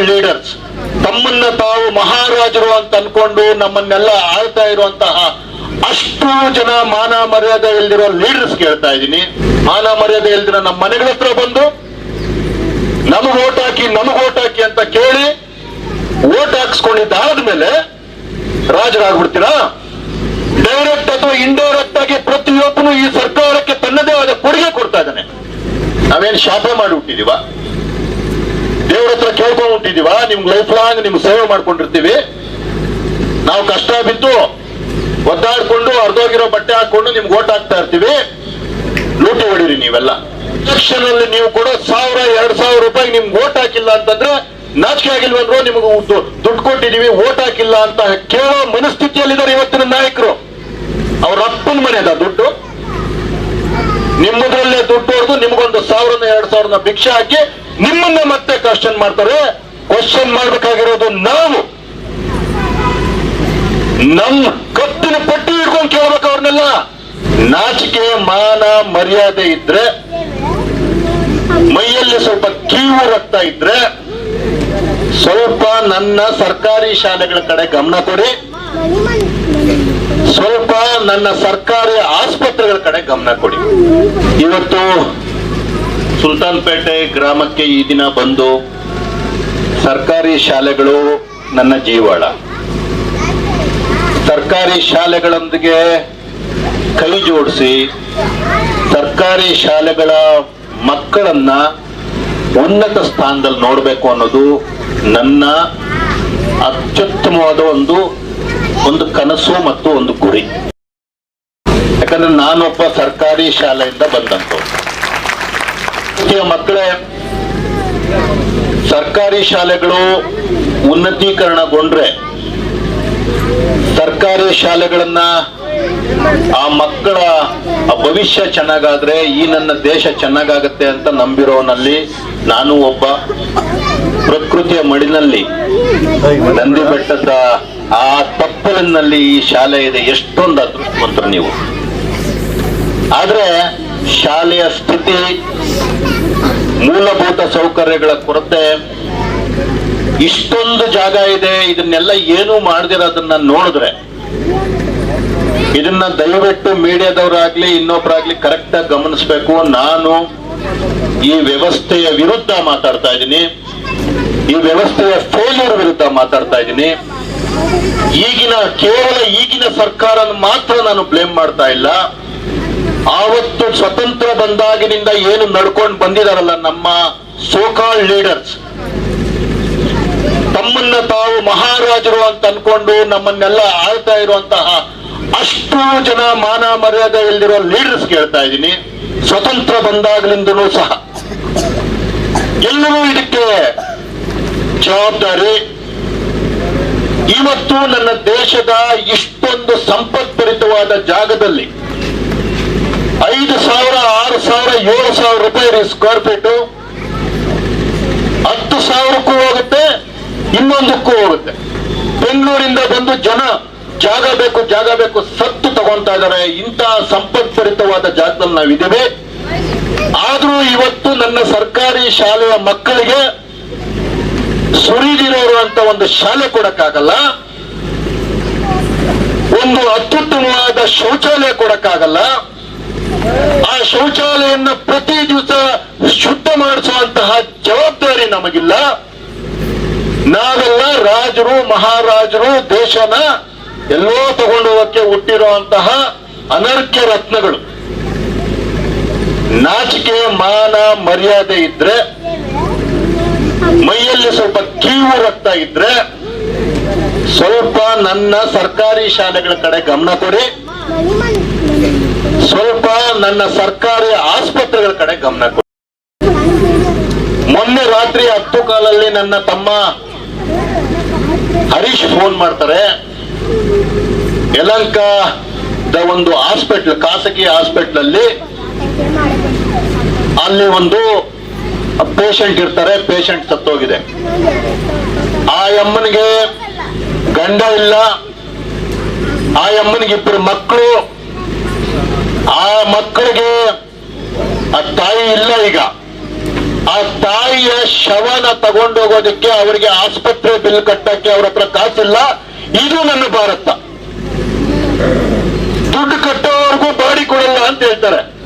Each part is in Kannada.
ಲೀಡರ್ಸ್ ತಮ್ಮನ್ನ ತಾವು ಮಹಾರಾಜರು ಅಂತ ಅನ್ಕೊಂಡು ನಮ್ಮನ್ನೆಲ್ಲ ಆಳ್ತಾ ಇರುವಂತಹ ಅಷ್ಟು ಜನ ಮಾನ ಮರ್ಯಾದೆ ಇಲ್ದಿರೋ ಲೀಡರ್ಸ್ ಕೇಳ್ತಾ ಇದ್ದೀನಿ. ಮಾನ ಮರ್ಯಾದೆ ಇಲ್ದಿರೋ ನಮ್ಮ ಮನೆಗಳ ಹತ್ರ ಬಂದು, ನಮಗ್ ಓಟ್ ಹಾಕಿ, ನಮಗ್ ಓಟ್ ಹಾಕಿ ಅಂತ ಕೇಳಿ ಓಟ್ ಹಾಕ್ಸ್ಕೊಂಡಿದ್ದಾದ್ಮೇಲೆ ರಾಜರಾಗ್ಬಿಡ್ತೀರಾ? ಡೈರೆಕ್ಟ್ ಅಥವಾ ಇಂಡೈರೆಕ್ಟ್ ಆಗಿ ಪ್ರತಿಯೊಬ್ಬನು ಈ ಸರ್ಕಾರಕ್ಕೆ ತನ್ನದೇ ಆದ ಕೊಡುಗೆ ಕೊಡ್ತಾ ಇದ್ದಾನೆ. ನಾವೇನ್ ಶಾಪೆ ಮಾಡಿ ಹುಟ್ಟಿದೀವ? ದೇವ್ರ ಹತ್ರ ಹುಟ್ಟಿದೀವ ನಿಮ್ಗೆ ಲೈಫ್ ಲಾಂಗ್ ನಿಮ್ಗೆ ಸೇವೆ ಮಾಡ್ಕೊಂಡಿರ್ತೀವಿ. ನಾವು ಕಷ್ಟ ಬಿದ್ದು ಒದ್ದಾಡ್ಕೊಂಡು ಅರ್ಧೋಗಿರೋ ಬಟ್ಟೆ ಹಾಕೊಂಡು ನಿಮ್ಗೆ ಓಟ್ ಹಾಕ್ತಾ ಇರ್ತೀವಿ. ಲೂಟಿ ಹೊಡೀರಿ ನೀವೆಲ್ಲ. ಎಲೆಕ್ಷನ್ ಅಲ್ಲಿ ನೀವು ಕೊಡೋ ಸಾವಿರ, ಎರಡ್ ಸಾವಿರ ರೂಪಾಯಿ ನಿಮ್ಗೆ ಓಟ್ ಹಾಕಿಲ್ಲ ಅಂತಂದ್ರೆ ನಾಚಿಕೆ ಆಗಿಲ್ವಂದ್ರು ನಿಮ್ಗೆ ದುಡ್ಡು ಕೊಟ್ಟಿದೀವಿ, ಓಟ್ ಹಾಕಿಲ್ಲ ಅಂತ ಕೇಳೋ ಮನಸ್ಥಿತಿಯಲ್ಲಿದ್ದಾರೆ ಇವತ್ತಿನ ನಾಯಕರು. ಅವ್ರ ಅಪ್ಪನ ಮನೆದ ದುಡ್ಡು. ನಿಮ್ಮದ್ರಲ್ಲೇ ದುಡ್ಡು ಹೊಡೆದು ನಿಮ್ಗೊಂದು ಸಾವಿರನ, ಎರಡ್ ಸಾವಿರನ ಭಿಕ್ಷೆ ಹಾಕಿ ನಿಮ್ಮನ್ನ ಮತ್ತೆ ಕ್ವಶನ್ ಮಾಡ್ತಾರೆ. ಕ್ವಶನ್ ಮಾಡ್ಬೇಕಾಗಿರೋದು ನಾವು. ನಮ್ಮ ಕತ್ತಿನ ಪಟ್ಟಿ ಹಿಡ್ಕೊಂಡು ಕೇಳ್ಬೇಕು ಅವ್ರನ್ನೆಲ್ಲ. ನಾಚಿಕೆ ಮಾನ, ಮರ್ಯಾದೆ ಇದ್ರೆ, ಮೈಯಲ್ಲಿ ಸ್ವಲ್ಪ ಕೀವು ರಕ್ತ ಇದ್ರೆ, ಸ್ವಲ್ಪ ನನ್ನ ಸರ್ಕಾರಿ ಶಾಲೆಗಳ ಕಡೆ ಗಮನ ಕೊಡಿ. ಸ್ವಲ್ಪ ನನ್ನ ಸರ್ಕಾರಿ ಆಸ್ಪತ್ರೆಗಳ ಕಡೆ ಗಮನ ಕೊಡಿ. ಇವತ್ತು ಸುಲ್ತಾನ್ಪೇಟೆ ಗ್ರಾಮಕ್ಕೆ ಈ ದಿನ ಬಂದು ಸರ್ಕಾರಿ ಶಾಲೆಗಳು ನನ್ನ ಜೀವಾಳ. ಸರ್ಕಾರಿ ಶಾಲೆಗಳೊಂದಿಗೆ ಕೈ ಜೋಡಿಸಿ ಸರ್ಕಾರಿ ಶಾಲೆಗಳ ಮಕ್ಕಳನ್ನ ಉನ್ನತ ಸ್ಥಾನದಲ್ಲಿ ನೋಡಬೇಕು ಅನ್ನೋದು ನನ್ನ ಅತ್ಯುತ್ತಮವಾದ ಒಂದು ಒಂದು ಕನಸು ಮತ್ತು ಒಂದು ಗುರಿ. ಯಾಕಂದ್ರೆ ನಾನೊಬ್ಬ ಸರ್ಕಾರಿ ಶಾಲೆಯಿಂದ ಬಂದಂತ ಮಕ್ಕಳೇ ಸರ್ಕಾರಿ ಶಾಲೆಗಳು ಉನ್ನತೀಕರಣಗೊಂಡ್ರೆ ಸರ್ಕಾರಿ ಶಾಲೆಗಳನ್ನ ಆ ಮಕ್ಕಳ ಭವಿಷ್ಯ ಚೆನ್ನಾಗಾದ್ರೆ ಈ ನನ್ನ ದೇಶ ಚೆನ್ನಾಗಾಗತ್ತೆ ಅಂತ ನಂಬಿರೋನಲ್ಲಿ ನಾನು ಒಬ್ಬ ಪ್ರಕೃತಿಯ ಮಡಿನಲ್ಲಿ ನಂದಿ ಬೆಟ್ಟದ ಆ ತಪ್ಪಲಿನಲ್ಲಿ ಈ ಶಾಲೆ ಇದೆ. ಎಷ್ಟೊಂದು ಅದೃಷ್ಟವಂತರು ನೀವು. ಆದ್ರೆ ಶಾಲೆಯ ಸ್ಥಿತಿ ಮೂಲಭೂತ ಸೌಕರ್ಯಗಳ ಕೊರತೆ. ಇಷ್ಟೊಂದು ಜಾಗ ಇದೆ, ಇದನ್ನೆಲ್ಲ ಏನು ಮಾಡದಿರೋದನ್ನ ನೋಡಿದ್ರೆ. ಇದನ್ನ ದಯವಿಟ್ಟು ಮೀಡಿಯಾದವರಾಗ್ಲಿ ಇನ್ನೊಬ್ಬರಾಗ್ಲಿ ಕರೆಕ್ಟ್ ಆಗಿ ಗಮನಿಸ್ಬೇಕು. ನಾನು ಈ ವ್ಯವಸ್ಥೆಯ ವಿರುದ್ಧ ಮಾತಾಡ್ತಾ ಇದ್ದೀನಿ. ಈ ವ್ಯವಸ್ಥೆಯ ಫೇಲ್ಯೂರ್ ವಿರುದ್ಧ ಮಾತಾಡ್ತಾ ಇದ್ದೀನಿ. ಈಗಿನ ಕೇವಲ ಈಗಿನ ಸರ್ಕಾರ ಮಾತ್ರ ನಾನು ಬ್ಲೇಮ್ ಮಾಡ್ತಾ ಇಲ್ಲ. ಆವತ್ತು ಸ್ವತಂತ್ರ ಬಂದಾಗಿನಿಂದ ಏನು ನಡ್ಕೊಂಡು ಬಂದಿದಾರಲ್ಲ ನಮ್ಮ ಸೋಕಾಲ್ ಲೀಡರ್ಸ್ ತಮ್ಮನ್ನ ತಾವು ಮಹಾರಾಜರು ಅಂತ ಅನ್ಕೊಂಡು ನಮ್ಮನ್ನೆಲ್ಲ ಆಳ್ತಾ ಇರುವಂತಹ ಅಷ್ಟು ಜನ ಮಾನ ಮರ್ಯಾದೆ ಇಲ್ದಿರೋ ಲೀಡರ್ಸ್ ಕೇಳ್ತಾ ಇದ್ದೀನಿ. ಸ್ವತಂತ್ರ ಬಂದಾಗ್ಲಿಂದನೂ ಸಹ. ಎಲ್ಲರೂ ಇದಕ್ಕೆ ಜವಾಬ್ದಾರಿ. ಇವತ್ತು ನನ್ನ ದೇಶದ ಇಷ್ಟೊಂದು ಸಂಪತ್ಭರಿತವಾದ ಜಾಗದಲ್ಲಿ ಐದು ಸಾವಿರ, ಆರು ಸಾವಿರ, ಏಳು ಸಾವಿರ ರೂಪಾಯಿ ಸ್ಕ್ವೇರ್ ಫೀಟು ಹತ್ತು ಸಾವಿರಕ್ಕೂ ಹೋಗುತ್ತೆ, ಇನ್ನೊಂದಕ್ಕೂ ಹೋಗುತ್ತೆ. ಬೆಂಗಳೂರಿಂದ ಬಂದು ಜನ ಜಾಗ ಬೇಕು ಜಾಗ ಬೇಕು, ಸತ್ತು ತಗೊಂತಾ ಇದ್ದಾರೆ. ಇಂತಹ ಸಂಪತ್ಪರಿತವಾದ ಜಾಗದಲ್ಲಿ ನಾವಿದ್ದೇವೆ. ಆದ್ರೂ ಇವತ್ತು ನನ್ನ ಸರ್ಕಾರಿ ಶಾಲೆಯ ಮಕ್ಕಳಿಗೆ ಸುರಿದಿರೋರು ಅಂತ ಒಂದು ಶಾಲೆ ಕೊಡಕ್ಕಾಗಲ್ಲ. ಒಂದು ಅತ್ಯುತ್ತಮವಾದ ಶೌಚಾಲಯ ಕೊಡಕ್ಕಾಗಲ್ಲ. ಆ ಶೌಚಾಲಯನ್ನ ಪ್ರತಿ ದಿವಸ ಶುದ್ಧ ಮಾಡಿಸುವಂತಹ ಜವಾಬ್ದಾರಿ ನಮಗಿಲ್ಲ. ನಾವೆಲ್ಲ ರಾಜರು, ಮಹಾರಾಜರು, ದೇಶನ ಎಲ್ಲೋ ತಗೊಂಡು ಹೋಗಕ್ಕೆ ಹುಟ್ಟಿರುವಂತಹ ಅನರ್ಘ್ಯ ರತ್ನಗಳು. ನಾಚಿಕೆ ಮಾನ, ಮರ್ಯಾದೆ ಇದ್ರೆ, ಮೈಯಲ್ಲಿ ಸ್ವಲ್ಪ ಕೀವು ರಕ್ತ ಇದ್ರೆ, ಸ್ವಲ್ಪ ನನ್ನ ಸರ್ಕಾರಿ ಶಾಲೆಗಳ ಕಡೆ ಗಮನ ಕೊಡಿ. ಸ್ವಲ್ಪ ನನ್ನ ಸರ್ಕಾರಿ ಆಸ್ಪತ್ರೆಗಳ ಕಡೆ ಗಮನ ಕೊಡಿ. ಮೊನ್ನೆ ರಾತ್ರಿ ಹತ್ತು ಕಾಲಲ್ಲಿ ನನ್ನ ತಮ್ಮ ಹರೀಶ್ ಫೋನ್ ಮಾಡ್ತಾರೆ. ಯಲಂಕದ ಒಂದು ಹಾಸ್ಪಿಟ್ಲ್ ಖಾಸಗಿ ಹಾಸ್ಪಿಟ್ಲ್ ಅಲ್ಲಿ ಅಲ್ಲಿ ಒಂದು ಪೇಷಂಟ್ ಇರ್ತಾರೆ ಪೇಷಂಟ್ ಸತ್ತೋಗಿದೆ. ಆ ಅಮ್ಮನಿಗೆ ಗಂಡ ಇಲ್ಲ. ಆ ಅಮ್ಮನಿಗೆ ಇಬ್ಬರು ಮಕ್ಕಳು. ಆ ಮಕ್ಕಳಿಗೆ ಆ ತಾಯಿ ಇಲ್ಲ ಈಗ. ಆ ತಾಯಿಯ ಶವನ ತಗೊಂಡೋಗೋದಕ್ಕೆ ಅವರಿಗೆ ಆಸ್ಪತ್ರೆ ಬಿಲ್ ಕಟ್ಟಕ್ಕೆ ಅವ್ರ ಹತ್ರ ಕಾಸಿಲ್ಲ. ಇದು ನನ್ನ ಭಾರತ. ದುಡ್ಡು ಕಟ್ಟೋವರೆಗೂ ಬಾಡಿ ಕೊಡಲ್ಲ ಅಂತ ಹೇಳ್ತಾರೆ.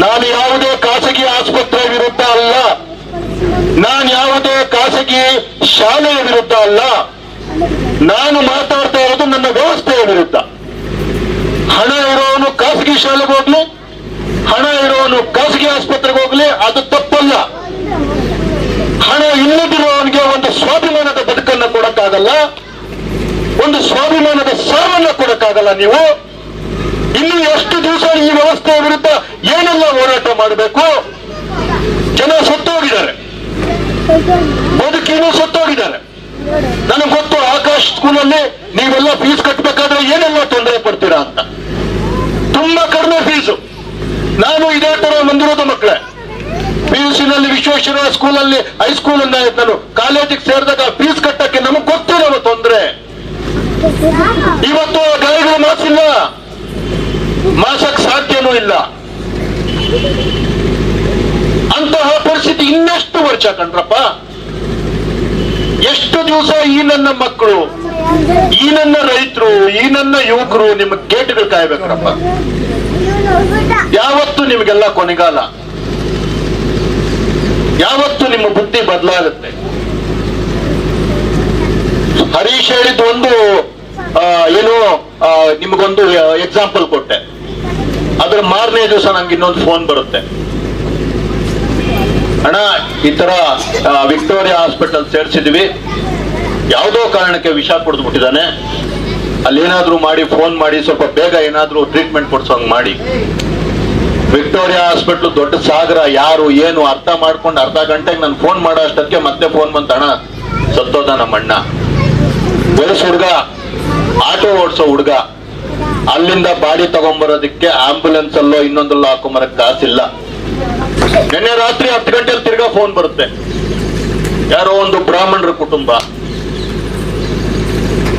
ನಾನು ಯಾವುದೇ ಖಾಸಗಿ ಆಸ್ಪತ್ರೆ ವಿರುದ್ಧ ಅಲ್ಲ. ನಾನು ಯಾವುದೇ ಖಾಸಗಿ ಶಾಲೆಯ ವಿರುದ್ಧ ಅಲ್ಲ. ನಾನು ಮಾತಾಡ್ತಾ ಇರೋದು ನನ್ನ ವ್ಯವಸ್ಥೆಯ ವಿರುದ್ಧ. ಹಣ ಇರೋನು ಖಾಸಗಿ ಶಾಲೆಗೆ ಹೋಗ್ಲಿ, ಹಣ ಇರೋನು ಖಾಸಗಿ ಆಸ್ಪತ್ರೆಗೆ ಹೋಗ್ಲಿ, ಅದು ತಪ್ಪಲ್ಲ. ಹಣ ಇಲ್ಲದಿರುವವನಿಗೆ ಒಂದು ಸ್ವಾಭಿಮಾನದ ಬದುಕನ್ನ ಕೊಡಕ್ಕಾಗಲ್ಲ. ಒಂದು ಸ್ವಾಭಿಮಾನದ ಸಾವನ್ನ ಕೊಡಕ್ಕಾಗಲ್ಲ ನೀವು. ಇನ್ನು ಎಷ್ಟು ದಿವಸ ಈ ವ್ಯವಸ್ಥೆಯ ವಿರುದ್ಧ ಏನೆಲ್ಲ ಹೋರಾಟ ಮಾಡಬೇಕು? ಜನ ಸತ್ತೋಗಿದ್ದಾರೆ. ಬದುಕಿನೂ ಸತ್ತೋಗಿದ್ದಾರೆ. ನನಗೆ ಗೊತ್ತು, ಆಕಾಶ್ ಸ್ಕೂಲಲ್ಲಿ ನೀವೆಲ್ಲ ಫೀಸ್ ಕಟ್ಟಬೇಕಾದ್ರೆ ಏನೆಲ್ಲ ತೊಂದರೆ ಪಡ್ತೀರಾ ಅಂತ. ತುಂಬಾ ಕಡಿಮೆ ಫೀಸು ನಾನು ಇದೇ ತರ ಬಂದಿರೋದು ಮಕ್ಕಳೇ. ಪಿ ಯು ನಲ್ಲಿ ವಿಶ್ವೇಶ್ವರ ಸ್ಕೂಲಲ್ಲಿ ಹೈಸ್ಕೂಲ್ ಅಂದ ನಾನು. ಕಾಲೇಜಿಗೆ ಸೇರಿದಾಗ ಫೀಸ್ ಕಟ್ಟಕ್ಕೆ ನಮಗೆ ಗೊತ್ತಿರೋ ತೊಂದ್ರೆ. ಇವತ್ತು ಗಾಯಗಳ ಮಾಸಿಲ್ಲ. ಮಾಸಕ್ ಸಾಧ್ಯನೂ ಇಲ್ಲ. ಅಂತಹ ಪರಿಸ್ಥಿತಿ ಇನ್ನೆಷ್ಟು ವರ್ಷ ಕಣ್ರಪ್ಪ ಎಷ್ಟು ದಿವಸ ಈ ನನ್ನ ಮಕ್ಕಳು ಈ ನನ್ನ ರೈತರು ಈ ನನ್ನ ಯುವಕರು ನಿಮ್ಮ ಗೇಟ್ಗಳು ಕಾಯ್ಬೇಕ್ರಪ್ಪ. ಯಾವತ್ತು ನಿಮಗೆಲ್ಲ ಕೊನೆಗಾಲ? ಯಾವತ್ತು ನಿಮ್ಮ ಬುದ್ಧಿ ಬದಲಾಗುತ್ತೆ? ಹರೀಶ್ ಹೇಳಿದ್ದು ಒಂದು ಏನು ನಿಮ್ಗೊಂದು ಎಕ್ಸಾಂಪಲ್ ಕೊಟ್ಟೆ. ಅದ್ರ ಮಾರನೇ ದಿವಸ ನಂಗೆ ಇನ್ನೊಂದು ಫೋನ್ ಬರುತ್ತೆ. ಅಣ್ಣ, ಈ ತರ ವಿಕ್ಟೋರಿಯಾ ಹಾಸ್ಪಿಟಲ್ ಸೇರಿಸಿದ್ವಿ. ಯಾವುದೋ ಕಾರಣಕ್ಕೆ ವಿಷ ಕುಡಿದ್ಬಿಟ್ಟಿದ್ದಾನೆ ಅಲ್ಲಿ ಏನಾದ್ರೂ ಮಾಡಿ ಫೋನ್ ಮಾಡಿ, ಸ್ವಲ್ಪ ಬೇಗ ಏನಾದ್ರೂ ಟ್ರೀಟ್ಮೆಂಟ್ ಕೊಡ್ಸೋಂಗ್ ಮಾಡಿ. ವಿಕ್ಟೋರಿಯಾ ಹಾಸ್ಪಿಟ್ಲ್ ದೊಡ್ಡ ಸಾಗರ, ಯಾರು, ಏನು, ಅರ್ಥ ಮಾಡ್ಕೊಂಡು ಅರ್ಧ ಗಂಟೆಗೆ ನಾನು ಫೋನ್ ಮಾಡೋ ಅಷ್ಟಕ್ಕೆ ಮತ್ತೆ ಫೋನ್ ಬಂತ ಅಣ್ಣ, ಸತ್ತೋದ ನಮ್ಮ ಅಣ್ಣ. ಹುಡುಗ, ಆಟೋ ಓಡಿಸೋ ಹುಡುಗ. ಅಲ್ಲಿಂದ ಬಾಡಿ ತಗೊಂಬರೋದಕ್ಕೆ ಆಂಬುಲೆನ್ಸ್ ಅಲ್ಲೋ ಇನ್ನೊಂದಲ್ಲೋ ಹಾಕೊಂಬರಕ್ ಕಾಸಿಲ್ಲ. ನಿನ್ನೆ ರಾತ್ರಿ ಹತ್ತು ಗಂಟೆಯಲ್ಲಿ ತಿರ್ಗಾ ಫೋನ್ ಬರುತ್ತೆ. ಯಾರೋ ಒಂದು ಬ್ರಾಹ್ಮಣರ ಕುಟುಂಬ.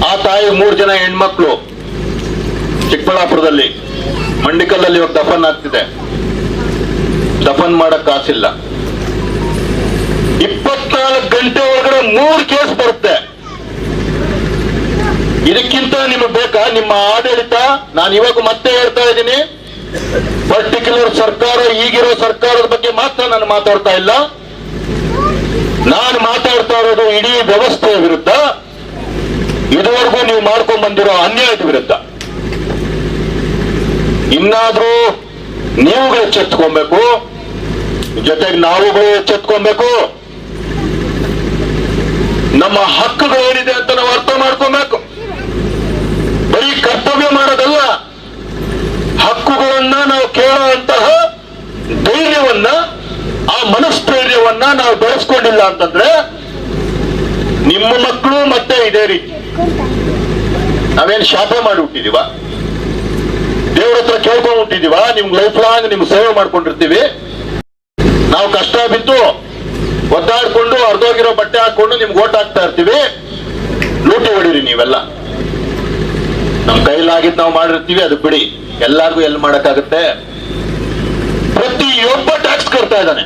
ಆ ತಾಯಿ ಮೂರ್ ಜನ ಹೆಣ್ಮಕ್ಳು ಚಿಕ್ಕಬಳ್ಳಾಪುರದಲ್ಲಿ, ಮಂಡಿಕಲ್ಲಲ್ಲಿ ಇವಾಗ ದಫನ್ ಆಗ್ತಿದೆ. ದಫನ್ ಮಾಡಕ್ ಕಾಸಿಲ್ಲ. ಇಪ್ಪತ್ನಾಲ್ಕು ಗಂಟೆ ಒಳಗಡೆ ಮೂರು ಕೇಸ್ ಬರುತ್ತೆ. ಇದಕ್ಕಿಂತ ನಿಮಗೆ ಬೇಕಾ? ನಿಮ್ಮ ಆಡಳಿತ, ನಾನು ಇವಾಗ ಮತ್ತೆ ಹೇಳ್ತಾ ಇದ್ದೀನಿ. ಪರ್ಟಿಕ್ಯುಲರ್ ಸರ್ಕಾರ, ಈಗಿರೋ ಸರ್ಕಾರದ ಬಗ್ಗೆ ಮಾತ್ರ ನಾನು ಮಾತಾಡ್ತಾ ಇಲ್ಲ. ನಾನು ಮಾತಾಡ್ತಾ ಇರೋದು ಇಡೀ ವ್ಯವಸ್ಥೆಯ ವಿರುದ್ಧ. ಇದುವರೆಗೂ ನೀವು ಮಾಡ್ಕೊಂಡ್ ಬಂದಿರೋ ಅನ್ಯಾಯದ ವಿರುದ್ಧ. ಇನ್ನಾದ್ರೂ ನೀವುಗಳು ಎಚ್ಚೆತ್ಕೊಬೇಕು, ಜೊತೆಗೆ ನಾವುಗಳು ಎಚ್ಚೆತ್ಕೊಬೇಕು. ನಮ್ಮ ಹಕ್ಕುಗಳು ಏನಿದೆ ಅಂತ ನಾವು ಅರ್ಥ ಮಾಡ್ಕೊಬೇಕು. ಬರೀ ಕರ್ತವ್ಯ ಮಾಡೋದಲ್ಲ, ಹಕ್ಕುಗಳನ್ನ ನಾವು ಕೇಳುವಂತಹ ಧೈರ್ಯವನ್ನ, ಆ ಮನಸ್ಥೈರ್ಯವನ್ನ ನಾವು ಬೆಳೆಸ್ಕೊಂಡಿಲ್ಲ ಅಂತಂದ್ರೆ, ನಿಮ್ಮ ಮಕ್ಕಳು ಮತ್ತೆ ಇದೇ ರೀತಿ. ನಾವೇನ್ ಶಾಪ ಮಾಡಿ ಹುಟ್ಟಿದೀವ ದೇವ್ರ ಹತ್ರ ಕೇಳ್ಕೊಂಡು ಹುಟ್ಟಿದೀವ ನಿಮ್ಗೆ ಲೈಫ್ ಲಾಂಗ್ ನಿಮ್ಗೆ ಸೇವೆ ಮಾಡ್ಕೊಂಡಿರ್ತೀವಿ. ನಾವು ಕಷ್ಟ ಬಿದ್ದು ಒದ್ದಾಡ್ಕೊಂಡು ಅರ್ಧೋಗಿರೋ ಬಟ್ಟೆ ಹಾಕೊಂಡು ನಿಮ್ಗೆ ಓಟ್ ಹಾಕ್ತಾ ಇರ್ತೀವಿ. ಲೂಟಿ ಹೊಡೀರಿ ನೀವೆಲ್ಲ. ನಮ್ ಕೈಲಾಗಿದ್ ನಾವು ಮಾಡಿರ್ತೀವಿ ಅದು ಬಿಡಿ. ಎಲ್ಲಾರ್ಗು ಎಲ್ಲಿ ಮಾಡಕ್ಕಾಗತ್ತೆ. ಪ್ರತಿಯೊಬ್ಬ ಟ್ಯಾಕ್ಸ್ ಕಟ್ತಾ ಇದ್ದಾನೆ.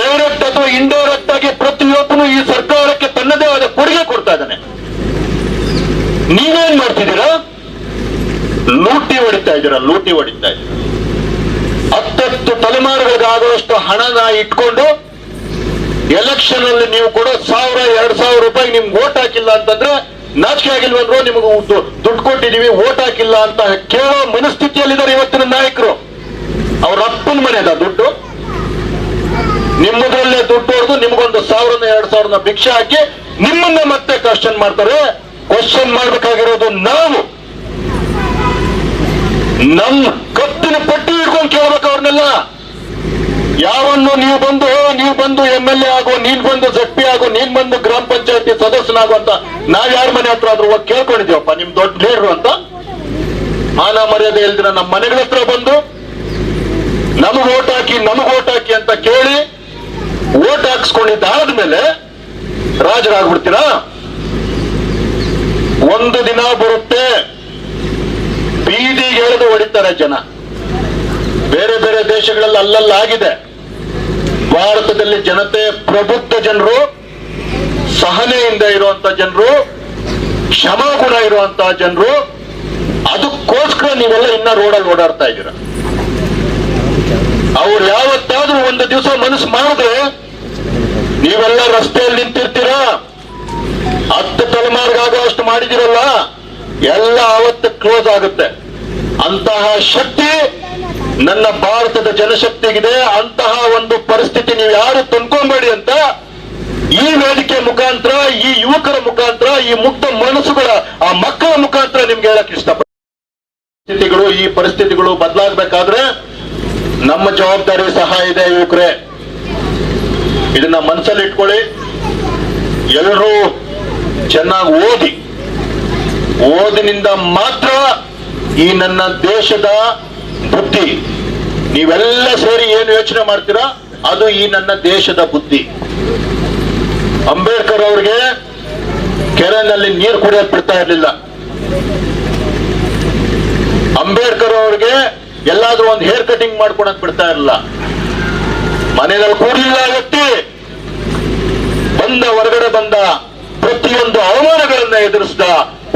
ಡೈರೆಕ್ಟ್ ಅಥವಾ ಇಂಡೈರೆಕ್ಟ್ ಆಗಿ ಪ್ರತಿಯೊಬ್ಬನು ಈ ಆದ ಕೊಡುಗೆ ಕೊಡ್ತಾ ಇದ್ದಾನೆ. ನೀವೇನ್ ಮಾಡ್ತಿದ್ದೀರಾ? ಲೂಟಿ ಹೊಡಿತಾ ಇದ್ದೀರಾ, ಲೂಟಿ ಹೊಡಿತಾ ಇದ್ದೀರಾ. ಹತ್ತತ್ತು ತಲೆಮಾರುಗಳಿಗಾಗುವಷ್ಟು ಹಣನ ಇಟ್ಕೊಂಡು ಎಲೆಕ್ಷನ್ ಅಲ್ಲಿ ನೀವು ಕೊಡೋ ಸಾವಿರ, ಎರಡ್ ಸಾವಿರ ರೂಪಾಯಿ ನಿಮ್ಗೆ ಓಟ್ ಹಾಕಿಲ್ಲ ಅಂತಂದ್ರೆ ನಾಚಿಕೆ ಆಗಿಲ್ವಂದ್ರು ನಿಮಗೆ ದುಡ್ಡು ಕೊಟ್ಟಿದೀವಿ ಓಟ್ ಹಾಕಿಲ್ಲ ಅಂತ ಕೇಳೋ ಮನಸ್ಥಿತಿಯಲ್ಲಿದ್ದಾರೆ ಇವತ್ತಿನ ನಾಯಕರು. ಅವ್ರ ಅಪ್ಪನ ಮನೆದ ದುಡ್ಡು. ನಿಮ್ಮದ್ರಲ್ಲೇ ದುಡ್ಡು ಹೊಡೆದು ನಿಮ್ಗೊಂದು ಸಾವಿರನ, ಎರಡ್ ಸಾವಿರನ ಭಿಕ್ಷೆ ಹಾಕಿ ನಿಮ್ಮನ್ನ ಮತ್ತೆ ಕ್ವಶನ್ ಮಾಡ್ತಾರೆ. ಕ್ವಶನ್ ಮಾಡ್ಬೇಕಾಗಿರೋದು ನಾವು. ನಮ್ಮ ಕತ್ತಿನ ಪಟ್ಟಿ ಇಟ್ಕೊಂಡು ಕೇಳ್ಬೇಕು ಅವ್ರನ್ನೆಲ್ಲ. ಯಾವನ್ನು ನೀವು ಬಂದು ನೀವು ಬಂದು ಎಂ ಎಲ್ ಎ ಆಗು, ನೀನ್ ಬಂದು ಜಡ್ ಪಿ ಆಗು, ನೀನ್ ಬಂದು ಗ್ರಾಮ ಪಂಚಾಯತಿ ಸದಸ್ಯನಾಗು ಅಂತ ನಾವ್ ಯಾರ ಮನೆ ಹತ್ರ ಆದ್ರೂ ಹೋಗಿ ಕೇಳ್ಕೊಂಡಿದ್ದೀವಪ್ಪ? ನಿಮ್ ದೊಡ್ಡ ಲೀಡ್ರು ಅಂತ. ಮಾನ ಮರ್ಯಾದೆ ಇಲ್ದಿರ ನಮ್ಮ ಮನೆಗಳ ಹತ್ರ ಬಂದು ನಮಗ್ ಓಟ್ ಹಾಕಿ, ನಮಗ್ ಓಟ್ ಹಾಕಿ ಅಂತ ಕೇಳಿ ಓಟ್ ಹಾಕ್ಸ್ಕೊಂಡಿದ್ದಾದ್ಮೇಲೆ ರಾಜರಾಗ್ಬಿಡ್ತೀರಾ? ಒಂದು ದಿನ ಬರುತ್ತೆ. ಬೀದಿಗೆ ಎಳೆದು ಹೊಡಿತಾರೆ ಜನ. ಬೇರೆ ಬೇರೆ ದೇಶಗಳಲ್ಲಿ ಅಲ್ಲಲ್ಲ ಆಗಿದೆ. ಭಾರತದಲ್ಲಿ ಜನತೆ ಪ್ರಬುದ್ಧ ಜನರು, ಸಹನೆಯಿಂದ ಇರುವಂತ ಜನರು ಕ್ಷಮಾಗುಣ ಇರುವಂತಹ ಜನರು. ಅದಕ್ಕೋಸ್ಕರ ನೀವೆಲ್ಲ ಇನ್ನ ರೋಡಲ್ಲಿ ಓಡಾಡ್ತಾ ಇದ್ದೀರ? ಅವ್ರು ಯಾವತ್ತಾದ್ರೂ ಒಂದು ದಿವಸ ಮನಸ್ಸು ಮಾಡಿದ್ರೆ ನೀವೆಲ್ಲ ರಸ್ತೆಯಲ್ಲಿ ನಿಂತಿರ್ತೀರಾ ಹತ್ತು ತಲೆಮಾರಿಗಾಗುವಷ್ಟು ಮಾಡಿದಿರಲ್ಲ, ಎಲ್ಲ ಅವತ್ತು ಕ್ಲೋಸ್ ಆಗುತ್ತೆ. ಅಂತಹ ಶಕ್ತಿ ನನ್ನ ಭಾರತದ ಜನಶಕ್ತಿಗಿದೆ. ಅಂತಹ ಒಂದು ಪರಿಸ್ಥಿತಿ ನೀವು ಯಾರು ತಂದ್ಕೊಂಬೇಡಿ ಅಂತ ಈ ವೇದಿಕೆ ಮುಖಾಂತರ, ಈ ಯುವಕರ ಮುಖಾಂತರ, ಈ ಮುಕ್ತ ಮನಸ್ಸುಗಳ, ಆ ಮಕ್ಕಳ ಮುಖಾಂತರ ನಿಮ್ಗೆ ಹೇಳಕ್ ಇಷ್ಟಪಡ್ತೀನಿ. ಪರಿಸ್ಥಿತಿಗಳು, ಈ ಪರಿಸ್ಥಿತಿಗಳು ಬದಲಾಗಬೇಕಾದ್ರೆ ನಮ್ಮ ಜವಾಬ್ದಾರಿ ಸಹ ಇದೆ ಯುವಕರೇ. ಇದನ್ನ ಮನಸ್ಸಲ್ಲಿ ಇಟ್ಕೊಳ್ಳಿ. ಎಲ್ಲರೂ ಚೆನ್ನಾಗಿ ಓದಿ. ಓದಿನಿಂದ ಮಾತ್ರ ಈ ನನ್ನ ದೇಶದ ಬುದ್ಧಿ. ನೀವೆಲ್ಲ ಸೇರಿ ಏನು ಯೋಚನೆ ಮಾಡ್ತೀರಾ? ಅದು ಈ ನನ್ನ ದೇಶದ ಬುದ್ಧಿ. ಅಂಬೇಡ್ಕರ್ ಅವ್ರಿಗೆ ಕೆರೆನಲ್ಲಿ ನೀರು ಕುಡಿಯಕ್ಕೆ ಬಿಡ್ತಾ ಇರಲಿಲ್ಲ. ಅಂಬೇಡ್ಕರ್ ಅವ್ರಿಗೆ ಎಲ್ಲಾದ್ರೂ ಒಂದು ಹೇರ್ ಕಟಿಂಗ್ ಮಾಡ್ಕೊಳಕ್ ಬಿಡ್ತಾ ಇರಲಿಲ್ಲ. ಮನೆಯಲ್ಲಿ ಕೂಡಲಿಲ್ಲ ವ್ಯಕ್ತಿ ಬಂದ ಹೊರಗಡೆ ಬಂದ ಪ್ರತಿಯೊಂದು ಅವಮಾನಗಳನ್ನ ಎದುರಿಸಿದ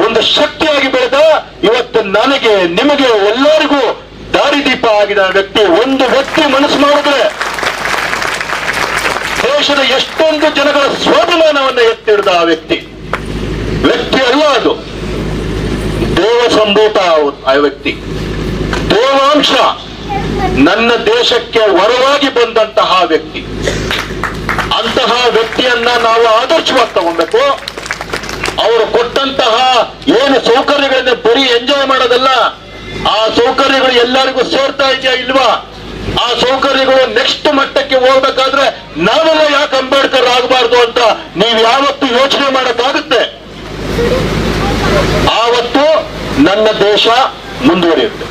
ಒಂದು ಶಕ್ತಿಯಾಗಿ ಬೆಳೆದ ಇವತ್ತು ನನಗೆ, ನಿಮಗೆ ಎಲ್ಲರಿಗೂ ದಾರಿದೀಪ ಆಗಿದ ವ್ಯಕ್ತಿ, ಒಂದು ವ್ಯಕ್ತಿ ಮನಸ್ಸು ಮಾಡಿದ್ರೆ ದೇಶದ ಎಷ್ಟೊಂದು ಜನಗಳ ಸ್ವಾಭಿಮಾನವನ್ನ ಎತ್ತಿಡಿದ ಆ ವ್ಯಕ್ತಿ. ವ್ಯಕ್ತಿ ಅಲ್ಲ ಅದು. ದೇವ ಸಂಭೂತ ಆ- ಆ ವ್ಯಕ್ತಿ. ದೇವಾಂಶ. ನನ್ನ ದೇಶಕ್ಕೆ ವರವಾಗಿ ಬಂದಂತಹ ವ್ಯಕ್ತಿ. ಅಂತಹ ವ್ಯಕ್ತಿಯನ್ನ ನಾವು ಆದರ್ಶವಾಗಿ ತಗೊಬೇಕು. ಅವರು ಕೊಟ್ಟಂತಹ ಏನು ಸೌಕರ್ಯಗಳನ್ನ ಬರೀ ಎಂಜಾಯ್ ಮಾಡೋದಲ್ಲ, ಆ ಸೌಕರ್ಯಗಳು ಎಲ್ಲರಿಗೂ ಸೇರ್ತಾ ಇದೆಯಾ ಇಲ್ವಾ? ಆ ಸೌಕರ್ಯಗಳು ನೆಕ್ಸ್ಟ್ ಮಟ್ಟಕ್ಕೆ ಹೋಗ್ಬೇಕಾದ್ರೆ ನಾವೆಲ್ಲ ಯಾಕೆ ಅಂಬೇಡ್ಕರ್ ಆಗಬಾರ್ದು ಅಂತ ನೀವು ಯಾವತ್ತು ಯೋಚನೆ ಮಾಡಕ್ಕಾಗುತ್ತೆ. ಆವತ್ತು ನನ್ನ ದೇಶ ಮುಂದುವರಿಯುತ್ತೆ.